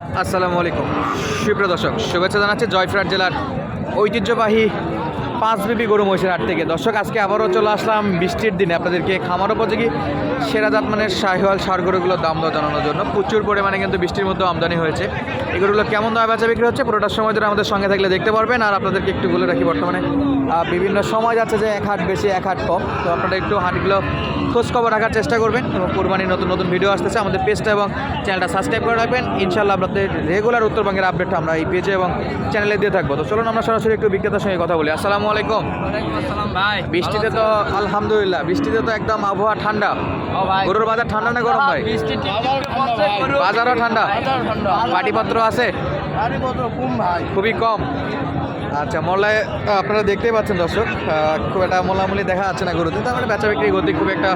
আসসালামু আলাইকুম। সুপ্রিয় দর্শক, শুভেচ্ছা জানাচ্ছি জয়ফ্রাট জেলার ঐতিহ্যবাহী পাঁচ বিবি গরু মহিষের হাট থেকে। দর্শক, আজকে আবারও চলে আসলাম বৃষ্টির দিনে। আপনাদেরকে খামার উপযোগী সেরা জাত মানের শাহিওয়াল সার গরুগুলোর দাম দর জানানোর জন্য। প্রচুর পরিমাণে কিন্তু বৃষ্টির মধ্যে আমদানি হয়েছে। এই গরুগুলো কেমন দামে বেচা বিক্রি হচ্ছে? পুরোটার সময় ধরে আমাদের সঙ্গে থাকলে দেখতে পারবেন। আর আপনাদেরকে একটু বলে রাখি বর্তমানে বিভিন্ন সময় যাচ্ছে যে এক হাট বেশি এক হাট কম। তো আপনারা একটু হাটগুলো খোঁজ খবর রাখার চেষ্টা করবেন এবং কোরবানির নতুন নতুন ভিডিও আসতেছে। আমাদের পেজটা এবং চ্যানেলটা সাবস্ক্রাইব করে রাখবেন। ইনশাল্লাহ আপনাদের রেগুলার উত্তরবঙ্গের আপডেটটা আমরা এই পেজে এবং চ্যানেলে দিয়ে থাকব। তো চলুন আমরা সরাসরি একটু বিক্রেতার সঙ্গে কথা বলি। আসসালামু আলাইকুম। বৃষ্টিতে তো আলহামদুলিল্লাহ বৃষ্টিতে তো একদম আবহাওয়া ঠান্ডা। গরুর বাজার ঠান্ডা না গরম ভাই? বাজারও ঠান্ডা। পাটিপত্র আছে? গাড়িপত্র কম ভাই। খুবই কম। আচ্ছা মোল্লায় আপনারা দেখতেই পাচ্ছেন দর্শক খুব একটা মোলামুলি দেখা যাচ্ছে না গরুতে তার মানে বেচা বিক্রি গতি খুব একটা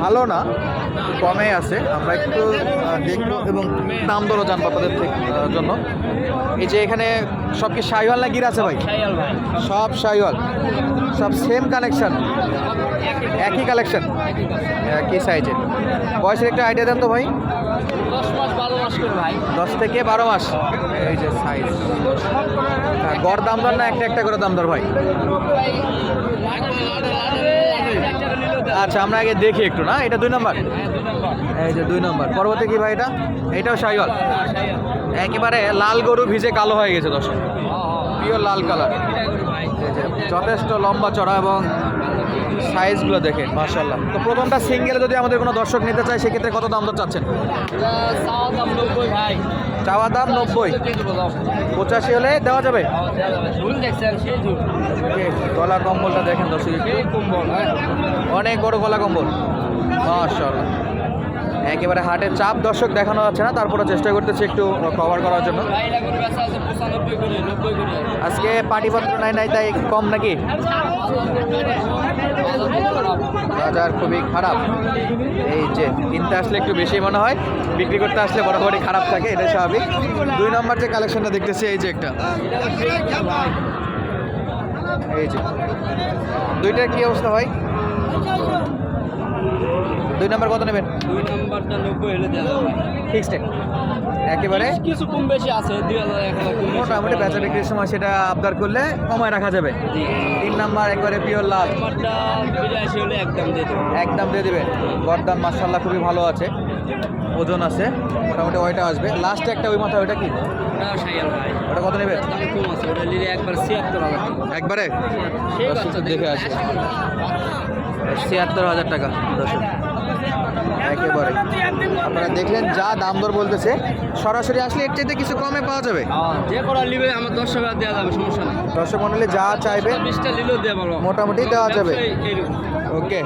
ভালো না কমে আছে। আমরা একটু দেখব এবং দাম দরও জানব আপনাদের থেকে- জন্য। এই যে এখানে সব কি শাহিওয়াল না গির আছে ভাই? ভাই। সব শাহিওয়াল সব সেম কানেকশন একই কালেকশন একই সাইজের বয়সের একটা আইডিয়া দেন তো ভাই। দশ দশ থেকে বারো মাস। এই যে সাইজ গড় দাম দর না একটা একটা করে দাম দর ভাই। আচ্ছা আমরা আগে দেখি একটু না? এটা দুই নম্বর? এই যে দুই নম্বর। পরবর্তী কি ভাই এটা? এটাও শাহিওয়াল একেবারে লাল গরু ভিজে কালো হয়ে গেছে দর্শক। পিওর লাল কালার যথেষ্ট লম্বা চড়া এবং সাইজগুলো দেখেন মার্শাল্লাহ তো প্রথমটা সিঙ্গেলে যদি আমাদের কোনো দর্শক নিতে চায় সেক্ষেত্রে কত দাম দর চাচ্ছেন? চাওয়া দাম নব্বই। পঁচাশি হলে দেওয়া যাবে? গলা কম্বলটা দেখেন দর্শক। কম্বল হ্যাঁ। অনেক বড় গলা কম্বল। মাশাআল্লাহ। একেবারে হাটের চাপ দর্শক দেখানো যাচ্ছে না তারপরে চেষ্টা করতেছি একটু কভার করার জন্য। আজকে পাটিপত্র নাই নাই, তাই কম নাকি? বাজার খুবই খারাপ। এই যে, কিনতে আসলে একটু বেশি মনে হয়, বিক্রি করতে আসলে বরাবরই খারাপ থাকে, এটা স্বাভাবিক। দুই নম্বর যে কালেকশনটা দেখতেছি, এই যে একটা। এই যে, দুইটার কি অবস্থা ভাই? দুই নম্বর কত নেবেন? দুই নাম্বারটা নব্বই হলে ফিক্সড একেবারে? কিছু কম বেশি আছে দুই হাজার মোটামুটি বেচা বিক্রির সময় সেটা আবদার করলে কমায় রাখা যাবে। তিন নাম্বার একবারে পিওর লাল। নাম্বারটা বিরাশি হলে একদম দিয়ে দেবো। একদম দিয়ে দিবেন। গরদান মার্শাল্লাহ খুবই ভালো আছে। ওজন আছে। মোটামুটি ওইটা আসবে। লাস্টে একটা ওই মাথা ওইটা কি? ওটাও শাইয়াল ভাই। ওটা কত কম আছে ওটা নিলে একবার ছিয়াত্তর হাজার একবারে? দেখে আসে। ছিয়াত্তর হাজার টাকা দর্শক। একেবারে। আপনারা দেখলেন যা দাম দর বলতেছে। সরাসরি আসলে এর চাইতে কিছু কমে পাওয়া যাবে। হ্যাঁ, যে করা নিবে আমার দশ টাকা দেওয়া যাবে সমস্যা নেই। দর্শক মন্ডলী যা চাইবে বিশটা নিলেও দেওয়া পারব মোটামুটি দেওয়া যাবে। ওকে।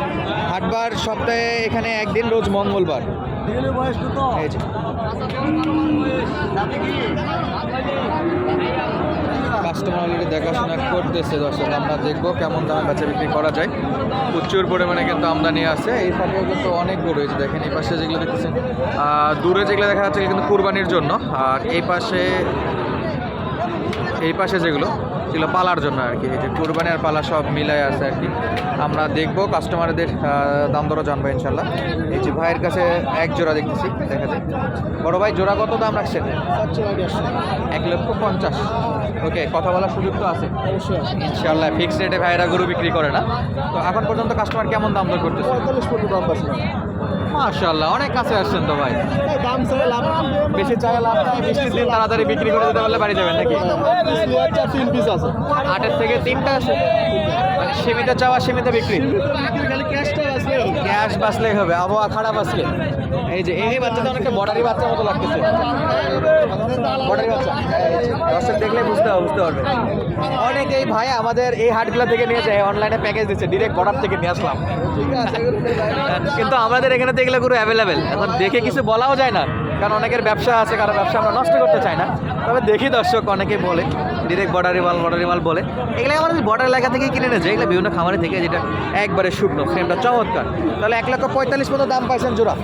হাটবার সপ্তাহে এখানে একদিন রোজ মঙ্গলবার। এই যে। কাস্টমার অলরেডি দেখাশোনা করতেছে, দর্শক, আমরা দেখব কেমন দামে বেচা বিক্রি করা যায়। প্রচুর পরিমাণে কিন্তু আমদানি আছে, এই ফাঁকেও কিন্তু অনেক গরু হয়েছে দেখেন এই পাশে যেগুলো দেখতেছেন দূরে যেগুলো দেখা যাচ্ছে কিন্তু কুরবানির জন্য, আর এই পাশে এই পাশে যেগুলো সেগুলো পালার জন্য আর কি। এই যে কুরবানি আর পালা সব মিলাই আছে আর কি। আমরা দেখব কাস্টমারদের দাম দরও জানব ইনশাল্লাহ। এই যে ভাইয়ের কাছে এক জোড়া দেখতেছি, দেখা যায় বড় ভাই, জোড়া কত দাম রাখছেন? এক লক্ষ পঞ্চাশ। ওকে, কথা বলার সুযোগ তো আছে। ইনশাল্লাহ ফিক্সড রেটে ভাইয়েরা গরু বিক্রি করে না। তো এখন পর্যন্ত কাস্টমার কেমন দাম দর করতেছে? মাশাল্লাহ, অনেক কাছে আসছেন তো ভাই। দাম চাই লাভ বেশি দিন তাড়াতাড়ি বিক্রি করে দিতে পারলে বাড়ি যাবেন নাকি? আছে। আটের থেকে তিনটা আছে। মানে সীমিত চাওয়া, সীমিত বিক্রি। গ্যাস বাঁচলেই হবে, আবহাওয়া খারাপ আসলে এই যে এই বাচ্চাটা অনেকটা বর্ডারি বাচ্চার মতো লাগতেছে। বর্ডারি বাচ্চা। দর্শক দেখলে বুঝতে হবে, বুঝতে পারবে। অনেকেই ভাই আমাদের এই হাটগুলো থেকে নিয়ে যায় অনলাইনে প্যাকেজ দিচ্ছে ডিরেক্ট বর্ডার থেকে নিয়ে আসলাম। কিন্তু আমাদের এখানে তো এগুলো পুরো অ্যাভেলেবেল এখন দেখে কিছু বলাও যায় না। কারণ অনেকের ব্যবসা আছে, কারও ব্যবসা আমরা নষ্ট করতে চাই না। তবে দেখি দর্শক অনেকে বলে। ডিরেক্ট বর্ডারি মাল বর্ডারি মাল বলে। এগুলো আমাদের বর্ডার এলাকা থেকে কিনে নিয়েছে এগুলো বিভিন্ন খামারে থেকে যেটা একবারে শুকনো ফ্রেমটা চমৎকার। তাহলে এক লক্ষ পঁয়তাল্লিশ মতো দাম পাইছেন জোড়া।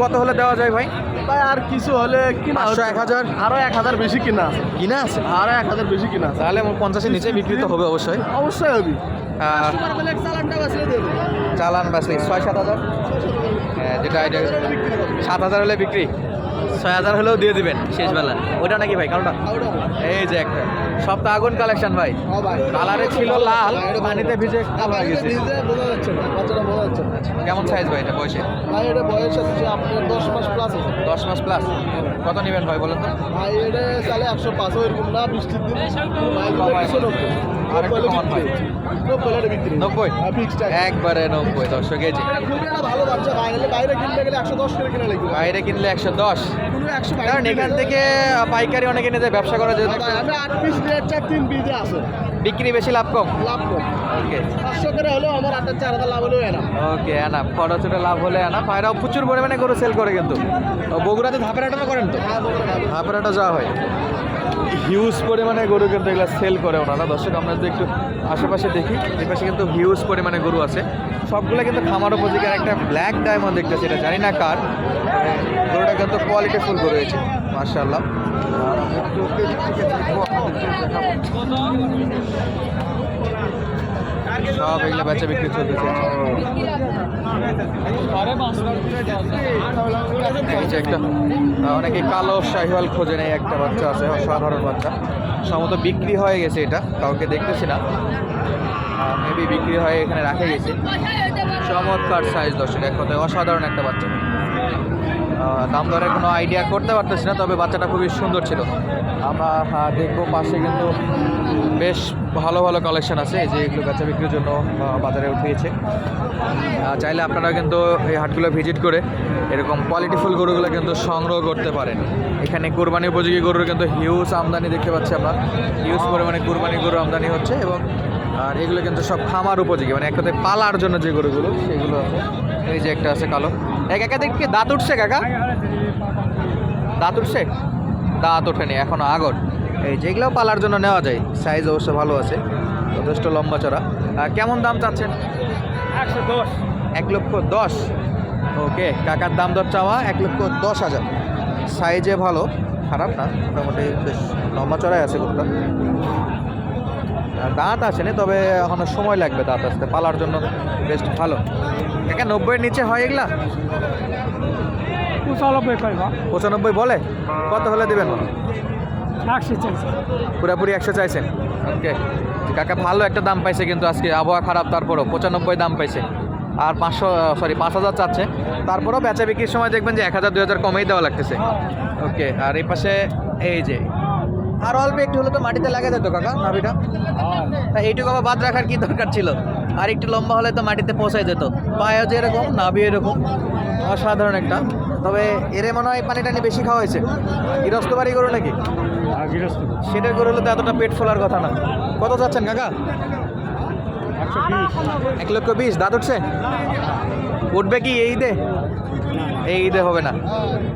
কত হলে দেওয়া যায় ভাই? ভাই আর কিছু হলে কিনা পাঁচশো এক হাজার। আরও এক হাজার বেশি কিনা আছে। কিনা আছে? আরও এক হাজার বেশি কিনা আছে। তাহলে পঞ্চাশের নিচে বিক্রি তো হবে অবশ্যই। অবশ্যই হবে। চালান বাসলে ছয় সাত হাজার? হ্যাঁ যেটা সাত হাজার হলে বিক্রি? ছয় হাজার হলেও দিয়ে দিবেন শেষবেলা ওটা নাকি ভাই? কারণটা এই যে একটা। সব তো আগুন কালেকশন ভাই। কালারে ছিল লাল পানিতে ভিজে হয়ে গেছে। কেমন সাইজ ভাই এটা বয়সে? ভাই এটা বয়স আছে আপনার দশ মাস প্লাস আছে দশ মাস প্লাস কত নেবেন ভাই বলেন তো? ভাই এটা চালে একশো পাঁচ এরকম না বৃষ্টির দিন আর একটু কমান ভাই। নব্বই? একবারে নব্বই দর্শক এই যে বাইরে গেলে একশো দশ। লাগবে বাইরে কিনলে একশো দশ। কারণ এখান থেকে পাইকারি অনেকে নিয়ে ব্যবসা করা যায় আট পিস রেট চার তিন পিসে আছে। বিক্রি বেশি লাভ কম? লাভ কম। ওকে। পাঁচশো করে হলেও আমার আটটা চার হাজার লাভ হলেও এনাম ওকে এনাম খরচটা লাভ হলে এনাম ভাইরাও প্রচুর পরিমাণে গরু সেল করে কিন্তু। বগুড়াতে ধাপের আটা করেন তো? হ্যাঁ বলে ধাপের আটা যাওয়া হয়। হিউজ পরিমাণে গরু কিন্তু এগুলো সেল করে ওনারা দর্শক, আমরা যদি একটু আশেপাশে দেখি, এপাশে পাশে কিন্তু হিউজ পরিমাণে গরু আছে। সবগুলো কিন্তু খামার উপযোগীর একটা ব্ল্যাক ডায়মন্ড দেখতেছি, এটা জানি না কার গরুটা কিন্তু কোয়ালিটি ফুল গরু হয়েছে মার্শাল্লাহ সব এগুলো বেচা বিক্রি চলতেছে। একটা অনেকে কালো শাহিওয়াল খোঁজে নেই একটা বাচ্চা আছে সাধারণ বাচ্চা। সম্ভবত বিক্রি হয়ে গেছে এটা, কাউকে দেখতেছি না। মেবি বিক্রি হয়ে এখানে রাখে গেছে। চমৎকার সাইজ দর্শক, এক কথায় অসাধারণ একটা বাচ্চা। দাম দরের কোনো আইডিয়া করতে পারতেছি না, তবে বাচ্চাটা খুবই সুন্দর ছিল। আমরা দেখব পাশে কিন্তু বেশ ভালো ভালো কালেকশন আছে, এই যে এগুলো বাচ্চা বিক্রির জন্য বাজারে উঠিয়েছে। চাইলে আপনারা কিন্তু এই হাটগুলো ভিজিট করে এরকম কোয়ালিটিফুল গরুগুলো কিন্তু সংগ্রহ করতে পারেন। এখানে কোরবানি উপযোগী গরুর কিন্তু হিউজ আমদানি দেখতে পাচ্ছি আমরা। হিউজ পরিমাণে কোরবানি গরু আমদানি হচ্ছে এবং আর এগুলো কিন্তু সব খামার উপযোগী মানে এক কথায় পালার জন্য যে গরুগুলো সেগুলো আছে এই যে একটা আছে কালো। এক একা দেখি দাঁত উঠছে কাকা? দাঁত উঠছে? দাঁত ওঠেনি এখনও আগর। এই যেগুলো পালার জন্য নেওয়া যায় সাইজ অবশ্য ভালো আছে যথেষ্ট লম্বা চড়া। আর কেমন দাম চাচ্ছেন? একশো দশ। এক লক্ষ দশ। ওকে কাকার দাম দর চাওয়া এক লক্ষ দশ হাজার। সাইজে ভালো খারাপ না মোটামুটি বেশ লম্বা চড়াই আছে আর দাঁত আসেনি তবে এখনও সময় লাগবে দাঁত আসতে। পালার জন্য বেশ ভালো। কাকা নব্বইয়ের নিচে হয় এগুলা? পঁচানব্বই পঁচানব্বই বলে? কত হলে দেবেন? পুরোপুরি একশো চাইছেন? ওকে। কাকা ভালো একটা দাম পাইছে কিন্তু আজকে আবহাওয়া খারাপ তারপরও পঁচানব্বই দাম পাইছে। আর পাঁচশো সরি পাঁচ হাজার চাচ্ছে। তারপরও বেচা বিক্রির সময় দেখবেন যে এক হাজার দুই হাজার কমেই দেওয়া লাগতেছে। ওকে আর এই পাশে এই যে আর অল্প একটু হলে তো মাটিতে লাগা যেত কাকা নাভিটা। তা এইটুকু আবার বাদ রাখার কি দরকার ছিল? আর একটু লম্বা হলে তো মাটিতে পৌঁছায় যেত। পায়েও যে এরকম নাভি এরকম। অসাধারণ একটা। তবে এরে মনে হয় পানি টানি বেশি খাওয়া হয়েছে। গৃহস্থ বাড়ি গরু নাকি? সেটার গরু হলে তো এতটা পেট ফোলার কথা না। কত যাচ্ছেন কাকা? এক লক্ষ বিশ। দাঁত উঠছে? উঠবে কি এই ঈদে? এই ঈদে হবে না।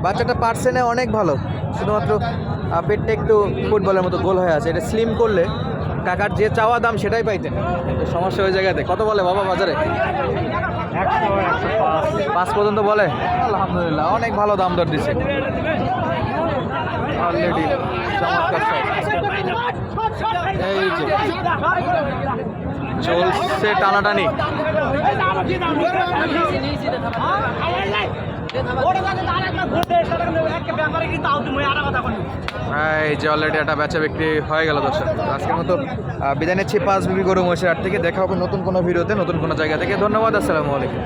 বাচ্চাটা পার্সেনে অনেক ভালো। শুধুমাত্র পেটটা একটু ফুটবলের মতো গোল হয়ে আছে। এটা স্লিম করলে কাকার যে চাওয়া দাম সেটাই পাইতেন সমস্যা ওই জায়গাতে। কত বলে বাবা বাজারে? পাঁচ পর্যন্ত বলে? আলহামদুলিল্লাহ, অনেক ভালো দাম দর দিছে এই যে, চলছে টানাটানি। এই যে অলরেডি একটা বেচা হয়ে আজকের মতো বিদায় নিচ্ছি পাঁচ বিবি গরু মহিষের থেকে। দেখা হবে নতুন কোনো ভিডিওতে, নতুন কোনো জায়গা থেকে। ধন্যবাদ, আসসালামু আলাইকুম।